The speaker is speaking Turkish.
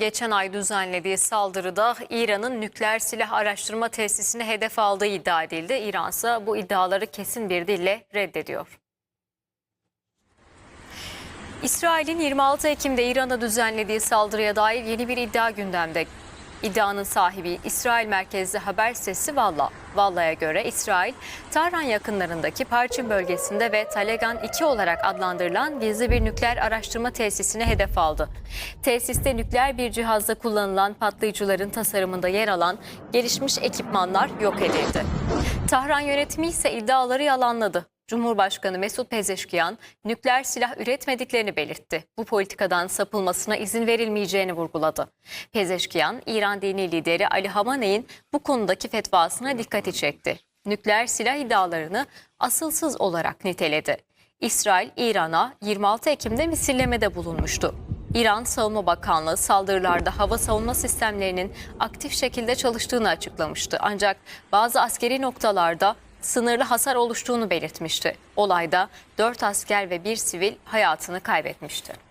geçen ay düzenlediği saldırıda İran'ın nükleer silah araştırma tesisini hedef aldığı iddia edildi. İran ise bu iddiaları kesin bir dille reddediyor. İsrail'in 26 Ekim'de İran'a düzenlediği saldırıya dair yeni bir iddia gündemde. İddianın sahibi İsrail merkezli haber sitesi Valla. Valla'ya göre İsrail, Tahran yakınlarındaki Parçin bölgesinde ve Talegan 2 olarak adlandırılan gizli bir nükleer araştırma tesisini hedef aldı. Tesiste nükleer bir cihazda kullanılan patlayıcıların tasarımında yer alan gelişmiş ekipmanlar yok edildi. Tahran yönetimi ise iddiaları yalanladı. Cumhurbaşkanı Mesut Pezeşkiyan nükleer silah üretmediklerini belirtti. Bu politikadan sapılmasına izin verilmeyeceğini vurguladı. Pezeşkiyan, İran dini lideri Ali Hamaney'in bu konudaki fetvasına dikkati çekti. Nükleer silah iddialarını asılsız olarak niteledi. İsrail, İran'a 26 Ekim'de misillemede bulunmuştu. İran Savunma Bakanlığı saldırılarda hava savunma sistemlerinin aktif şekilde çalıştığını açıklamıştı. Ancak bazı askeri noktalarda sınırlı hasar oluştuğunu belirtmişti. Olayda 4 asker ve 1 sivil hayatını kaybetmişti.